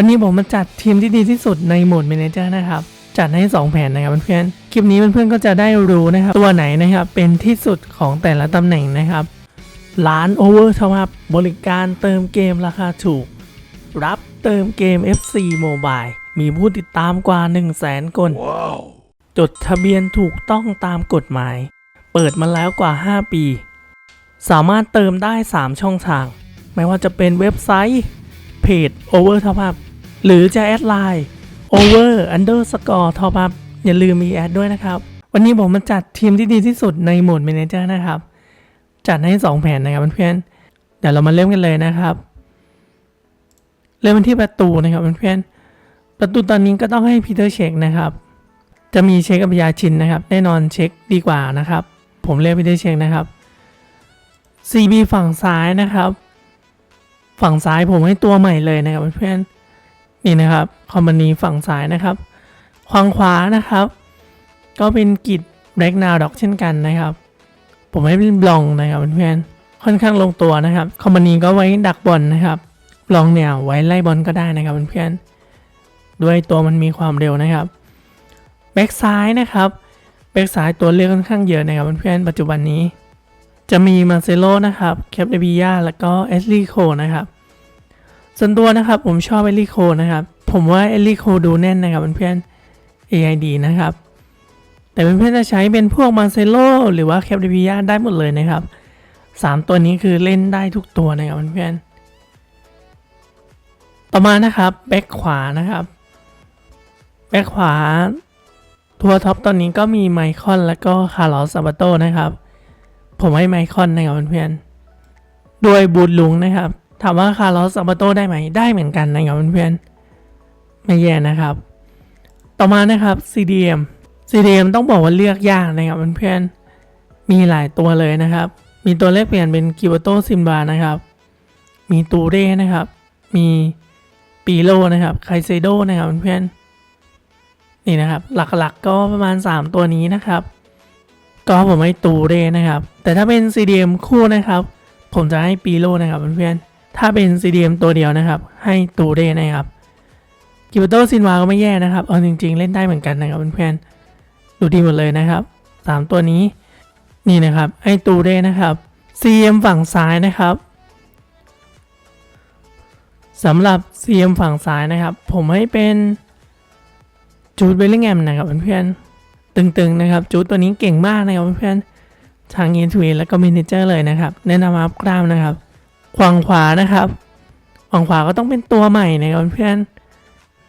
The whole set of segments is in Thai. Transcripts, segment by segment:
วันนี้ผมมาจัดทีมที่ดีที่สุดในโหมด Manager นะครับ จัดให้ 2 แผนนะครับเพื่อนๆ คลิปนี้เพื่อนๆก็จะได้รู้นะครับ ตัวไหนนะครับเป็นที่สุดของแต่ละตำแหน่งนะครับ ร้านโอเวอร์ทวับบริการเติมเกมราคาถูก รับเติมเกม FC Mobile มีผู้ติดตามกว่า 1 0 0 0 0แสนคนจดทะเบียนถูกต้องตามกฎหมาย เปิดมาแล้วกว่า 5 ปี สามารถเติมได้ 3 ช่องทาง ไม่ว่าจะเป็นเว็บไซต์ เพจ Over Top Up หรือจะแอดไลน์ Over Underscore Top Up อย่าลืมมีแอดด้วยนะครับ วันนี้ผมมาจัดทีมที่ดีที่สุดในโหมด Manager นะครับ จัดให้ 2 แผนนะครับเพื่อนๆเดี๋ยวเรามาเริ่มกันเลยนะครับ เริ่มกันที่ประตูนะครับเพื่อนๆประตูตอนนี้ก็ต้องให้พีเตอร์เช็คนะครับ จะมีเช็คกับยาชินนะครับ แน่นอนเช็คดีกว่านะครับ ผมเลือกพีเตอร์เช็คนะครับ CB ฝั่งซ้ายนะครับ ฝั่งซ้ายผมให้ตัวใหม่เลยนะครับเพื่อนๆ นี่นะครับคอมมานีฝั่งซ้ายนะครับฝั่งขวานะครับ ก็เป็นกิจแบล็กนาดอกเช่นกันนะครับ ผมให้เป็นบลองนะครับเพื่อนๆค่อนข้างลงตัวนะครับคอมมานีก็ไว้ดักบอลนะครับบลองเนี่ยไว้ไล่บอลก็ได้นะครับเพื่อนๆด้วยตัวมันมีความเร็วนะครับแบ็กซ้ายนะครับแบ็กซ้ายตัวเลือกค่อนข้างเยอะนะครับเพื่อนๆปัจจุบันนี้ จะมีมาเซโลนะครับแคปเดบิยาแล้วก็เอสลีโคนะครับ ส่วนตัวนะครับผมชอบเอสลีโคนะครับ ผมว่าเอสลีโคดูแน่นนะครับเพื่อนๆ AID นะครับ แต่เพื่อนๆจะใช้เป็นพวกมาเซโลหรือว่าแคปเดบิยาได้หมดเลยนะครับ 3 ตัวนี้คือเล่นได้ทุกตัวนะครับเพื่อนๆ ต่อมานะครับแบ็คขวานะครับ แบ็คขวา ทัวร์ท็อปตอนนี้ก็มีไมคอนแล้วก็คาร์ลอสซาบาโตนะครับ ผมให้ไมคอนนะครับเพื่อนๆด้วยบูทลุงนะครับ ถามว่าคาร์ลอสซาบาโตได้ไหมได้เหมือนกันนะครับเพื่อนๆไม่แย่นะครับ ต่อมานะครับ CDM CDM ต้องบอกว่าเลือกยากนะครับเพื่อนๆมีหลายตัวเลยนะครับ มีตัวเลขเปลี่ยนเป็นกิวโตซิมบานะครับ มีตูเร่นะครับ มีปีโลนะครับไคเซโดนะครับเพื่อนๆนี่นะครับ หลักๆก็ประมาณ 3 ตัวนี้นะครับ ก็ผมให้ตูเร่นะครับ แต่ถ้าเป็น CDM คู่นะครับ ผมจะให้ปีโลนะครับเพื่อนๆ ถ้าเป็น CDM ตัวเดียวนะครับ ให้ตูเร่นะครับกิวโตซินวาก็ไม่แย่นะครับ เอาจริง ๆ เล่นได้เหมือนกันนะครับเพื่อนๆดูดีหมดเลยนะครับ 3 ตัวนี้นี่นะครับให้ตูเร่นะครับ CM ฝั่งซ้ายนะครับสำหรับ CM ฝั่งซ้ายนะครับ ผมให้เป็นจูดเบลลิงแอมนะครับเพื่อนๆตึงๆนะครับจูดตัวนี้เก่งมากนะครับเพื่อนๆทางอินทวีแล้วก็มินิเจอร์เลยนะครับ แนะนำอัพกล้ามนะครับ ขวางขวานะครับขวางขวาก็ต้องเป็นตัวใหม่นะครับเพื่อน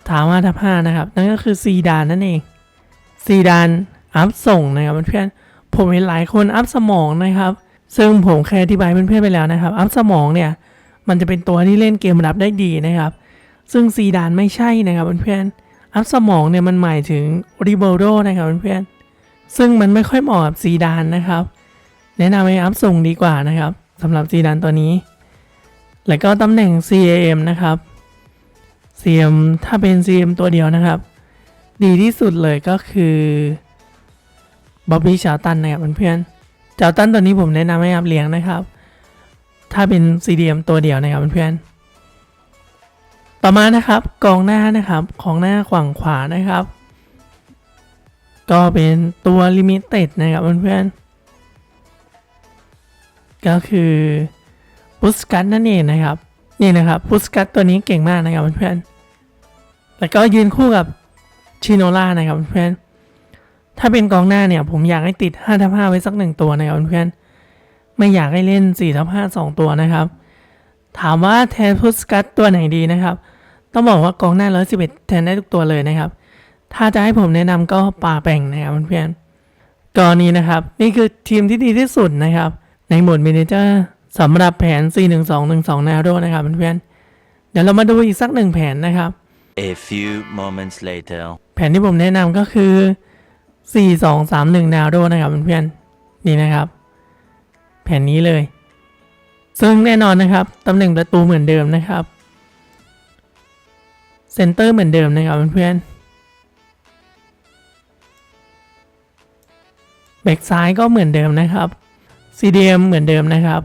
ถามว่าทับห้านะครับ นั่นก็คือซีดานนั่นเองซีดานอัพส่งนะครับเพื่อนผมเห็นหลายคนอัพสมองนะครับ ซึ่งผมเคยอธิบายเพื่อนๆไปแล้วนะครับ อัพสมองเนี่ยมันจะเป็นตัวที่เล่นเกมรับได้ดีนะครับ ซึ่งซีดานไม่ใช่นะครับเพื่อนๆอัพสมองเนี่ยมันหมายถึงริเบโรนะครับเพื่อนๆซึ่งมันไม่ค่อยเหมาะกับซีดานนะครับ แนะนำให้อัพส่งดีกว่านะครับสำหรับซีดานตัวนี้ แล้วก็ตำแหน่ง CAM นะครับ CM ถ้าเป็น CM ตัวเดียวนะครับ ดีที่สุดเลยก็คือบ๊อบบี้ชาวตันนะครับเพื่อนๆชาวตันตัวนี้ผมแนะนำให้อัพเลี้ยงนะครับ ถ้าเป็น CDM ตัวเดียวนะครับเพื่อนๆต่อมานะครับกองหน้านะครับของหน้าขวางขวานะครับ ก็เป็นตัวลิมิเต็ดนะครับเพื่อนๆก็คือ พุสกัตนั่นเองนะครับ นี่นะครับพุสกัตตัวนี้เก่งมากนะครับเพื่อนๆแล้วก็ยืนคู่กับชิโนล่านะครับเพื่อนๆถ้าเป็นกองหน้าเนี่ย ผมอยากให้ติด5ทับ5ไว้สักหนึ่งตัวนะครับเพื่อนๆไม่อยากให้เล่น4ทับ5 2 ตัวนะครับ ถามว่าแทนพุสกัตตัวไหนดีนะครับ ต้องบอกว่ากองหน้า111แทนได้ทุกตัวเลยนะครับ ถ้าจะให้ผมแนะนำก็ป่าแป่งนะครับเพื่อนๆกรณีนะครับ นี่คือทีมที่ดีที่สุดนะครับ ในโหมด Manager สำหรับแผน 4-1-2-1-2 n a r o นะครับเพื่อนๆเดี๋ยวเรามาดูอีกสักหนึ่งแผนนะครับ A few moments later. แผนที่ผมแนะนำก็คือ 4 2 3 1 n a r o นะครับเพื่อนๆนี่นะครับ แผนนี้เลย ซึ่งแน่นอนนะครับตำแหน่งประตูเหมือนเดิมนะครับเซนเตอร์เหมือนเดิมนะครับเพื่อนๆแบ็กซ้ายก็เหมือนเดิมนะครับ CDM เหมือนเดิมนะครับ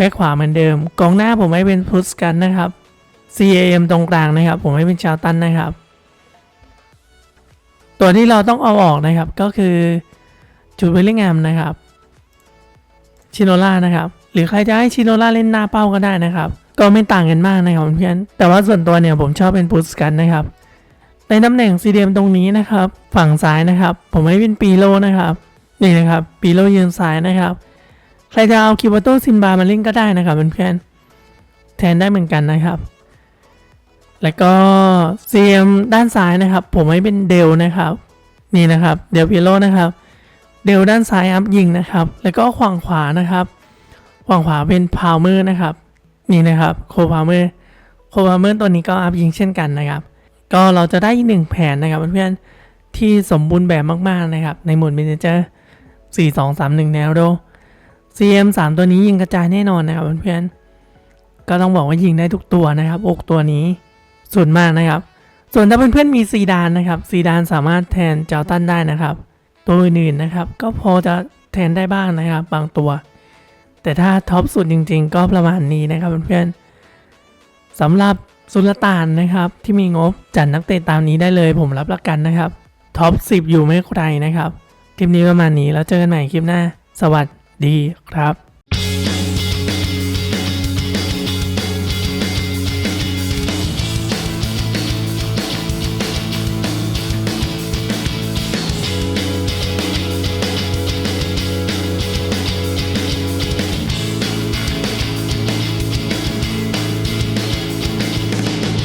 แบ็กขวาเหมือนเดิม กองหน้าผมให้เป็นพุสกันนะครับ CAM ตรงกลางนะครับ ผมให้เป็นชาวตันนะครับ ตัวที่เราต้องเอาออกนะครับก็คือจูดเบลลิงแอมนะครับชิโนล่านะครับ หรือใครจะให้ชิโนล่าเล่นหน้าเป้าก็ได้นะครับ ก็ไม่ต่างกันมากนะครับเพื่อนแต่ว่าส่วนตัวเนี่ยผมชอบเป็นปูสกันนะครับ ในตำแหน่งซีเดียมตรงนี้นะครับ ฝั่งซ้ายนะครับ ผมให้เป็นปีโลนะครับนี่นะครับปีโลยืนซ้ายนะครับ ใครจะเอาคิวโตซินบามาเล่นก็ได้นะครับเพื่อนๆแทนได้เหมือนกันนะครับ แล้วก็ CM ด้านซ้ายนะครับ ผมให้เป็นเดลนะครับ นี่นะครับเดลปีโลนะครับ เดลด้านซ้ายอัพยิงนะครับ แล้วก็ขวางขวานะครับขวางขวาเป็นพาวเมอร์นะครับ นี่นะครับโคพาวเมอร์โคพาวเมอร์ตัวนี้ก็อัพยิงเช่นกันนะครับ ก็เราจะได้หนึ่งแผนนะครับเพื่อนๆที่สมบูรณ์แบบมากๆนะครับ ในหมด Manager 4 2 3 1แนวโร CM 3ตัวนี้ยิงกระจายแน่นอนนะครับเพื่อนๆก็ต้องบอกว่ายิงได้ทุกตัวนะครับอกตัวนี้ส่วนมากนะครับ ส่วนถ้าเพื่อนๆมีซีดานนะครับซีดานสามารถแทนเจ้าตันได้นะครับ ตัวอื่นๆนะครับ ก็พอจะแทนได้บ้างนะครับ บางตัว แต่ถ้าท็อปสุดจริง ๆ ก็ประมาณนี้นะครับเพื่อนๆสำหรับสุลต่านนะครับ ที่มีงบจัดนักเตะตามนี้ได้เลยผมรับประกันนะครับท็อป10 อยู่ไม่ไกลนะครับ คลิปนี้ประมาณนี้แล้วเจอกันใหม่คลิปหน้า สวัสดี ดีครับ